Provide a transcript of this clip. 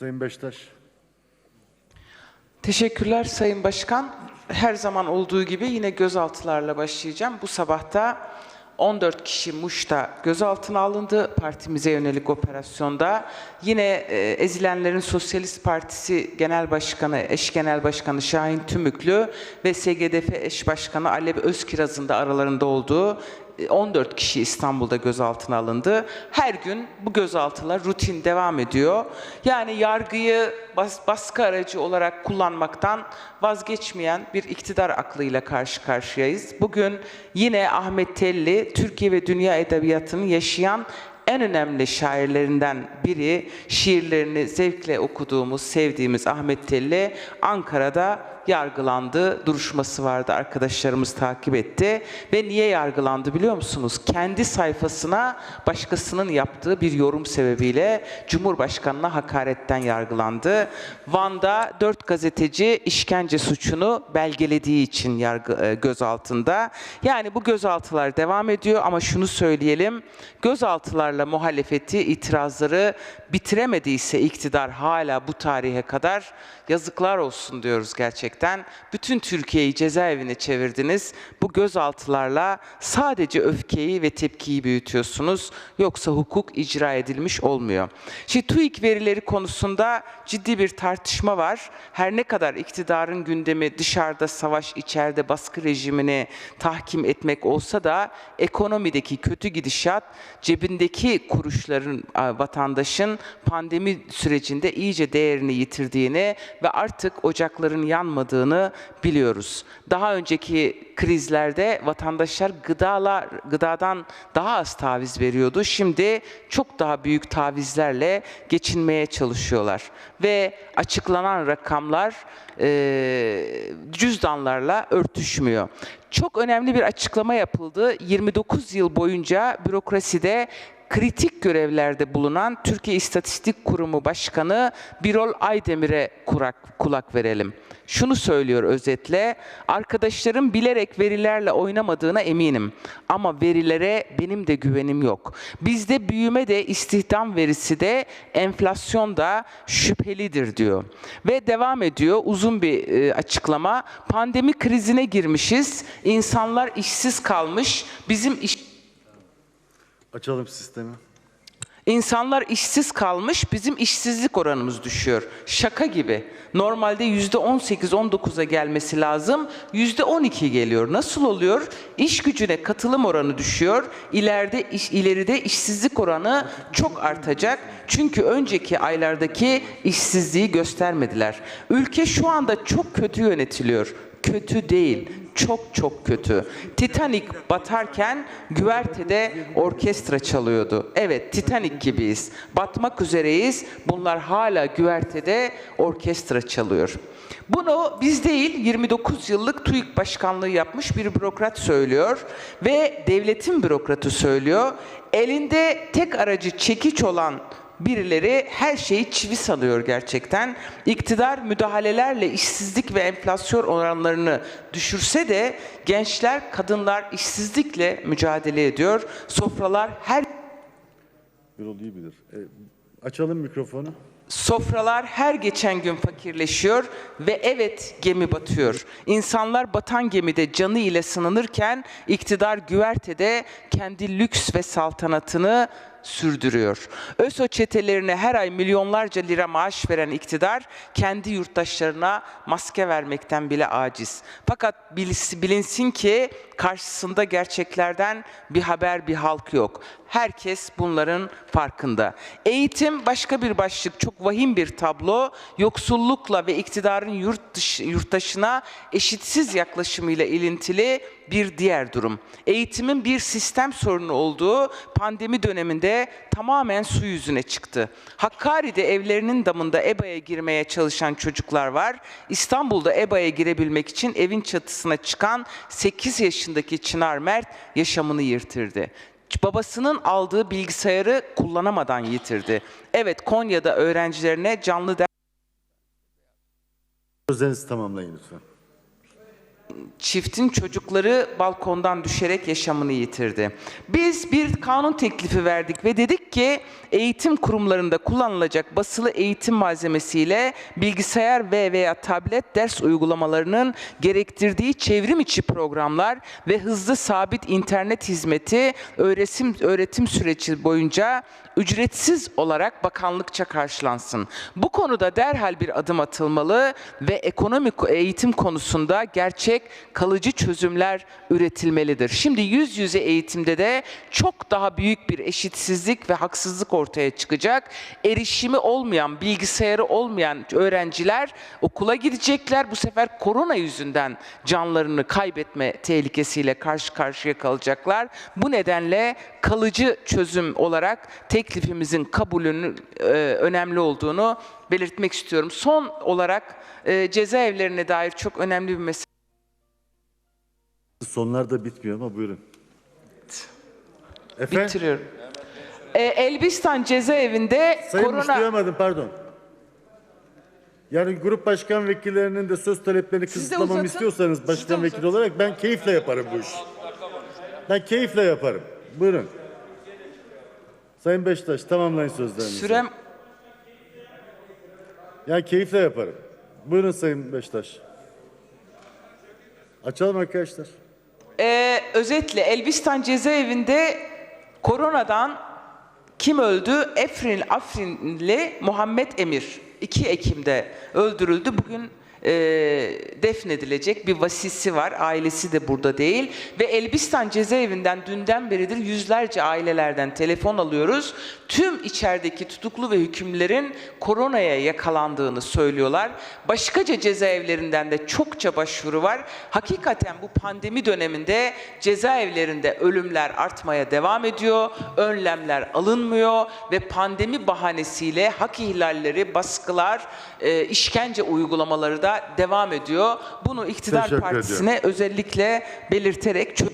Sayın Beştaş. Teşekkürler Sayın Başkan. Her zaman olduğu gibi yine gözaltılarla başlayacağım. Bu sabahta 14 kişi Muş'ta gözaltına alındı partimize yönelik operasyonda. Yine e, ezilenlerin Sosyalist Partisi Genel Başkanı, eş Genel Başkanı Şahin Tümüklü ve SGDF eş başkanı Alev Özkiraz'ın da aralarında olduğu 14 kişi İstanbul'da gözaltına alındı. Her gün bu gözaltılar rutin devam ediyor. Yani yargıyı bas- baskı aracı olarak kullanmaktan vazgeçmeyen bir iktidar aklıyla karşı karşıyayız. Bugün yine Ahmet Telli, Türkiye ve dünya edebiyatının yaşayan en önemli şairlerinden biri, şiirlerini zevkle okuduğumuz, sevdiğimiz Ahmet Telli Ankara'da yargılandı. Duruşması vardı. Arkadaşlarımız takip etti. Ve niye yargılandı biliyor musunuz? Kendi sayfasına başkasının yaptığı bir yorum sebebiyle Cumhurbaşkanına hakaretten yargılandı. Van'da dört gazeteci işkence suçunu belgelediği için yargı, e, gözaltında. Yani bu gözaltılar devam ediyor ama şunu söyleyelim. Gözaltılarla muhalefeti, itirazları bitiremediyse iktidar hala bu tarihe kadar yazıklar olsun diyoruz gerçekten. Bütün Türkiye'yi cezaevine çevirdiniz. Bu gözaltılarla sadece öfkeyi ve tepkiyi büyütüyorsunuz. Yoksa hukuk icra edilmiş olmuyor. Şimdi TÜİK verileri konusunda ciddi bir tartışma var. Her ne kadar iktidarın gündemi dışarıda savaş, içeride baskı rejimini tahkim etmek olsa da ekonomideki kötü gidişat cebindeki kuruşların vatandaşın pandemi sürecinde iyice değerini yitirdiğini ve artık ocakların yanmadığını biliyoruz. Daha önceki krizlerde vatandaşlar gıdalar gıdadan daha az taviz veriyordu. Şimdi çok daha büyük tavizlerle geçinmeye çalışıyorlar ve açıklanan rakamlar e, cüzdanlarla örtüşmüyor. Çok önemli bir açıklama yapıldı. 29 yıl boyunca bürokraside kritik görevlerde bulunan Türkiye İstatistik Kurumu Başkanı Birol Aydemir'e kurak, kulak verelim. Şunu söylüyor özetle, arkadaşlarım bilerek verilerle oynamadığına eminim. Ama verilere benim de güvenim yok. Bizde büyüme de, istihdam verisi de, enflasyon da şüphelidir diyor. Ve devam ediyor uzun bir e, açıklama. Pandemi krizine girmişiz, insanlar işsiz kalmış, bizim iş Açalım sistemi. İnsanlar işsiz kalmış, bizim işsizlik oranımız düşüyor. Şaka gibi. Normalde yüzde 18-19'a gelmesi lazım, yüzde 12 geliyor. Nasıl oluyor? İş gücüne katılım oranı düşüyor. İleride iş, ileride işsizlik oranı çok artacak. Çünkü önceki aylardaki işsizliği göstermediler. Ülke şu anda çok kötü yönetiliyor. Kötü değil, çok çok kötü. Titanic batarken güvertede orkestra çalıyordu. Evet, Titanic gibiyiz. Batmak üzereyiz. Bunlar hala güvertede orkestra çalıyor. Bunu biz değil, 29 yıllık TÜİK başkanlığı yapmış bir bürokrat söylüyor ve devletin bürokratı söylüyor. Elinde tek aracı çekiç olan birileri her şeyi çivi salıyor gerçekten. İktidar müdahalelerle işsizlik ve enflasyon oranlarını düşürse de gençler, kadınlar işsizlikle mücadele ediyor. Sofralar her Birol iyi bilir. E, açalım mikrofonu. Sofralar her geçen gün fakirleşiyor ve evet gemi batıyor. İnsanlar batan gemide canı ile sınanırken iktidar güvertede kendi lüks ve saltanatını sürdürüyor. ÖSO çetelerine her ay milyonlarca lira maaş veren iktidar kendi yurttaşlarına maske vermekten bile aciz. Fakat bilinsin ki karşısında gerçeklerden bir haber bir halk yok. Herkes bunların farkında. Eğitim başka bir başlık, çok vahim bir tablo. Yoksullukla ve iktidarın yurt dışı, yurttaşına eşitsiz yaklaşımıyla ilintili bir diğer durum. Eğitimin bir sistem sorunu olduğu pandemi döneminde tamamen su yüzüne çıktı. Hakkari'de evlerinin damında EBA'ya girmeye çalışan çocuklar var. İstanbul'da EBA'ya girebilmek için evin çatısına çıkan 8 yaşındaki Çınar Mert yaşamını yitirdi. Babasının aldığı bilgisayarı kullanamadan yitirdi. Evet Konya'da öğrencilerine canlı ders Sözlerinizi tamamlayın lütfen. Çiftin çocukları balkondan düşerek yaşamını yitirdi. Biz bir kanun teklifi verdik ve dedik ki eğitim kurumlarında kullanılacak basılı eğitim malzemesiyle bilgisayar ve veya tablet ders uygulamalarının gerektirdiği çevrim içi programlar ve hızlı sabit internet hizmeti öğretim öğretim süreci boyunca ücretsiz olarak bakanlıkça karşılansın. Bu konuda derhal bir adım atılmalı ve ekonomik eğitim konusunda gerçek kalıcı çözümler üretilmelidir. Şimdi yüz yüze eğitimde de çok daha büyük bir eşitsizlik ve haksızlık ortaya çıkacak. Erişimi olmayan, bilgisayarı olmayan öğrenciler okula gidecekler. Bu sefer korona yüzünden canlarını kaybetme tehlikesiyle karşı karşıya kalacaklar. Bu nedenle kalıcı çözüm olarak teklifimizin kabulünün e, önemli olduğunu belirtmek istiyorum. Son olarak e, cezaevlerine dair çok önemli bir mesele Sonlar da bitmiyor ama buyurun. Efendim? bitiriyorum. E, Elbistan cezaevinde Sayın korona duyamadım pardon. Yani grup başkan vekillerinin de söz taleplerini kısıtlamamı uzatın. istiyorsanız Siz başkan vekili uzatın. olarak ben keyifle yaparım bu işi. Ben keyifle yaparım. Buyurun. Sayın Beştaş tamamlayın sözlerinizi. sürem Yani keyifle yaparım. Buyurun Sayın Beştaş. Açalım arkadaşlar. Ee, özetle Elbistan cezaevinde koronadan kim öldü? Efrin Afrinli Muhammed Emir. 2 Ekim'de öldürüldü. Bugün e, defnedilecek bir vasisi var. Ailesi de burada değil. Ve Elbistan cezaevinden dünden beridir yüzlerce ailelerden telefon alıyoruz. Tüm içerideki tutuklu ve hükümlerin koronaya yakalandığını söylüyorlar. Başkaca cezaevlerinden de çokça başvuru var. Hakikaten bu pandemi döneminde cezaevlerinde ölümler artmaya devam ediyor. Önlemler alınmıyor ve pandemi bahanesiyle hak ihlalleri, baskılar, e, işkence uygulamaları da devam ediyor. Bunu iktidar Teşekkür partisine özellikle belirterek çö-